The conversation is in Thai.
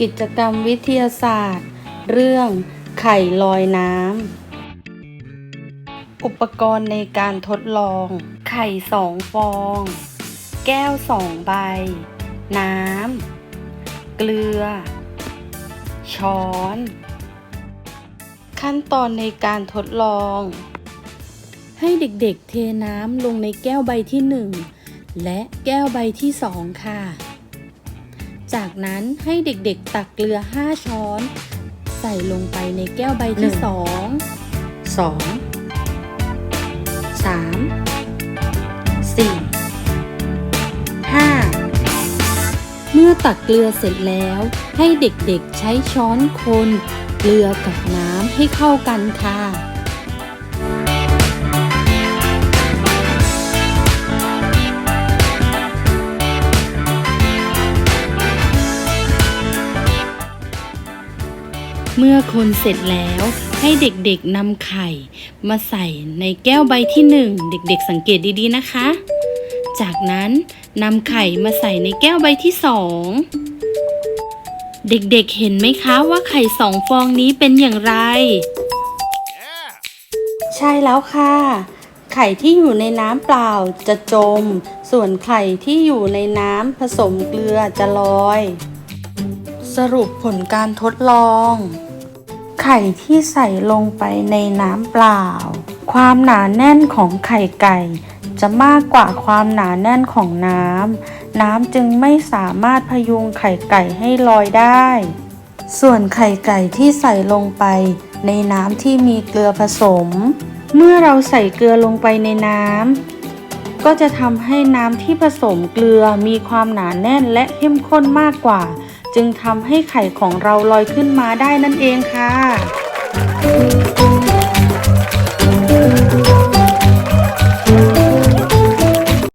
กิจกรรมวิทยาศาสตร์ เรื่องไข่ลอยน้ำ อุปกรณ์ในการทดลอง ไข่สองฟอง แก้วสองใบ น้ำ เกลือ ช้อน ขั้นตอนในการทดลอง ให้เด็กๆเทน้ำลงในแก้วใบที่ 1 และแก้วใบที่ 2 ค่ะ จากนั้นให้เด็กๆตักเกลือ 5 ช้อน ใส่ลงไปในแก้วใบที่ 2 2 3 4 5 เมื่อตักเกลือเสร็จแล้ว ให้เด็กๆใช้ช้อนคนเกลือกับน้ำให้เข้ากันค่ะ เมื่อคนเสร็จแล้วให้เด็กๆนำไข่มาใส่ในแก้วใบที่หนึ่งเด็กๆสังเกตดีๆนะคะ จากนั้นนำไข่มาใส่ในแก้วใบที่สองเด็กๆเห็นไหมคะว่าไข่สองฟองนี้เป็นอย่างไรใช่แล้วค่ะ ไข่ที่อยู่ในน้ำเปล่าจะจม ส่วนไข่ที่อยู่ในน้ำผสมเกลือจะลอย สรุปผลการทดลอง ไข่ที่ใส่ลงไปในน้ำเปล่า ความหนาแน่นของไข่ไก่ จะมากกว่าความหนาแน่นของน้ำ น้ำจึงไม่สามารถพยุงไข่ไก่ให้ลอยได้ ส่วนไข่ไก่ที่ใส่ลงไป ในน้ำที่มีเกลือผสม เมื่อเราใส่เกลือลงไปในน้ำก็จะทำให้น้ำที่ผสมเกลือมีความหนาแน่นและเข้มข้นมากกว่า จึงทำให้ไข่ของเราลอยขึ้นมาได้นั่นเองค่ะ